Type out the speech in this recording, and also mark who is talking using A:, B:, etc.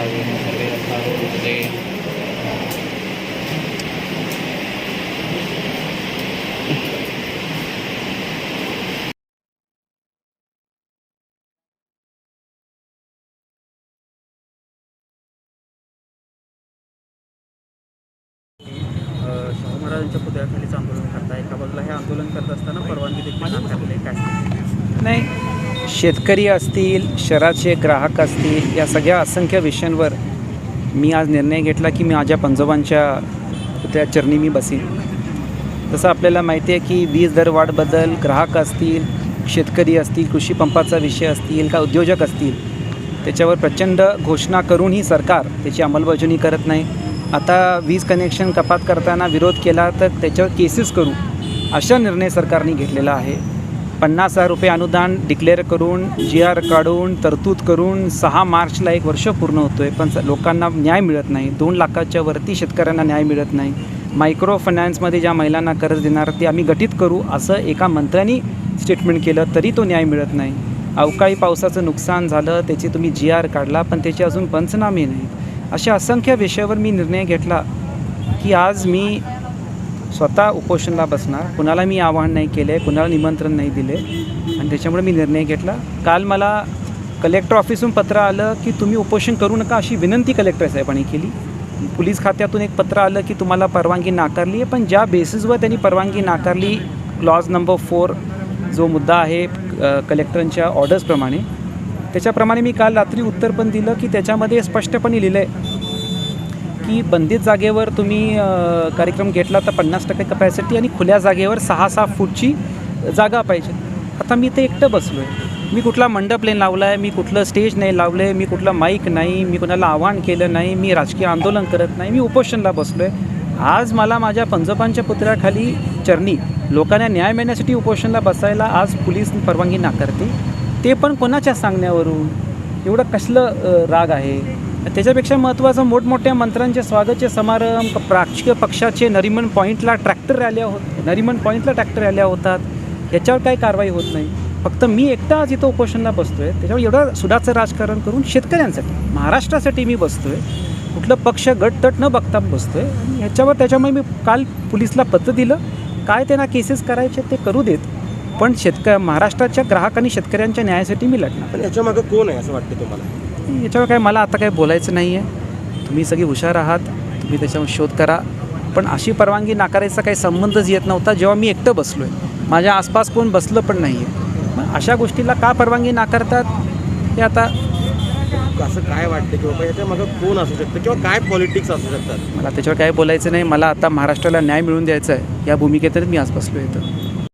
A: हवेन सर्वे यथा भूते
B: शाहू महाराजांच्या पुतळ्याखालीच आंदोलन करताय. एका बाजूला हे आंदोलन करत असताना परवानगी देखील काय
C: नाही. शेतकरी असतील शहराचे ग्राहक असतील या सगळ्या असंख्य विषयांवर मी आज निर्णय घेतला की मी माझ्या पंजोबांच्या त्या चरणी मी बसीन. तसं आपल्याला माहिती आहे की वीज दरवाढबद्दल ग्राहक असतील शेतकरी असतील कृषी पंपाचा विषय असतील का उद्योजक असतील त्याच्यावर प्रचंड घोषणा करूनही सरकार त्याची अंमलबजावणी करत नाही. आता वीज कनेक्शन कपात करताना विरोध केला तर त्याच्यावर केसेस करू अशा निर्णय सरकारने घेतलेला आहे. पन्नास हजार रुपये अनुदान डिक्लेअर करून जी आर काढून तरतूद करून सहा मार्चला एक वर्ष पूर्ण होतो आहे पण स- लोकांना न्याय मिळत नाही. दोन लाखाच्या वरती शेतकऱ्यांना न्याय मिळत नाही. मायक्रो फायनान्समध्ये ज्या महिलांना कर्ज देणार ते आम्ही गठीत करू असं एका मंत्र्यांनी स्टेटमेंट केलं तरी तो न्याय मिळत नाही. अवकाळी पावसाचं नुकसान झालं त्याची तुम्ही जी आर काढला पण त्याचे अजून पंचनामे नाही अशा असंख्य विषयावर मी निर्णय घेतला की आज मी स्वतः उपोषणला बसणार. कुणाला मी आवाहन नाही केले कुणाला निमंत्रण नाही दिले. आणि त्याच्यामुळे मी निर्णय घेतला. काल मला कलेक्टर ऑफिसहून पत्र आलं की तुम्ही उपोषण करू नका अशी विनंती कलेक्टर साहेबांनी केली. पोलीस खात्यातून एक पत्र आलं की तुम्हाला परवानगी नाकारली आहे पण ज्या बेसिसवर त्यांनी परवानगी नाकारली क्लॉज नंबर फोर जो मुद्दा आहे कलेक्टरांच्या ऑर्डर्सप्रमाणे त्याच्याप्रमाणे मी काल रात्री उत्तर पण दिलं की त्याच्यामध्ये स्पष्टपणे लिहिलं आहे की बंदित जागेवर तुम्ही कार्यक्रम घेतला तर पन्नास टक्के कपॅसिटी आणि खुल्या जागेवर सहा सहा फूटची जागा पाहिजे. आता मी ते एकटं बसलो आहे मी कुठला मंडप नाही लावला आहे मी कुठलं स्टेज नाही लावलं आहे मी कुठलं माईक नाही मी कुणाला आव्हान केलं नाही मी राजकीय आंदोलन करत नाही मी उपोषणला बसलो आहे आज मला माझ्या पंजोबांच्या पुतळ्याखाली चरणी लोकांना न्याय मिळण्यासाठी उपोषणला बसायला आज पोलीस परवानगी नाकारते. ते पण कोणाच्या सांगण्यावरून? एवढं कसलं राग आहे? त्याच्यापेक्षा महत्त्वाचं मोठमोठ्या मंत्र्यांचे स्वागतचे समारंभ राजकीय पक्षाचे नरिमन पॉईंटला ट्रॅक्टर रॅल्या होत नरिमन पॉईंटला ट्रॅक्टर रॅल्या होतात. याच्यावर काही कारवाई होत नाही. फक्त मी एकटा आज इथं उपोषणला बसतो आहे त्याच्यावर एवढं सुडाचं राजकारण करून शेतकऱ्यांसाठी महाराष्ट्रासाठी मी बसतो आहे कुठलं पक्ष गटतट न बघता बसतो आहे आणि ह्याच्यावर त्याच्यामुळे मी काल पोलिसला पत्र दिलं. काय त्यांना केसेस करायचे ते करू देत. पण शेतक महाराष्ट्राच्या ग्राहक आणि शेतकऱ्यांच्या न्यायासाठी मी लढणार.
D: पण याच्या मागं कोण आहे असं वाटतं तुम्हाला?
C: याच्यावर काय मला आता काय बोलायचं नाही आहे तुम्ही सगळी हुशार आहात तुम्ही त्याच्यावर शोध करा. पण अशी परवानगी नाकारायचा काही संबंधच येत नव्हता जेव्हा मी एकटं बसलो आहे माझ्या आसपास कोण बसलं पण नाही आहे मग अशा गोष्टीला का परवानगी नाकारतात हे आता
D: असं काय वाटतं की बाबा याच्या मागं कोण असू शकतं किंवा काय पॉलिटिक्स असू शकतात?
C: मला त्याच्यावर काय बोलायचं नाही. मला आता महाराष्ट्राला न्याय मिळवून द्यायचा आहे. या भूमिकेतच मी आज बसलो इथं.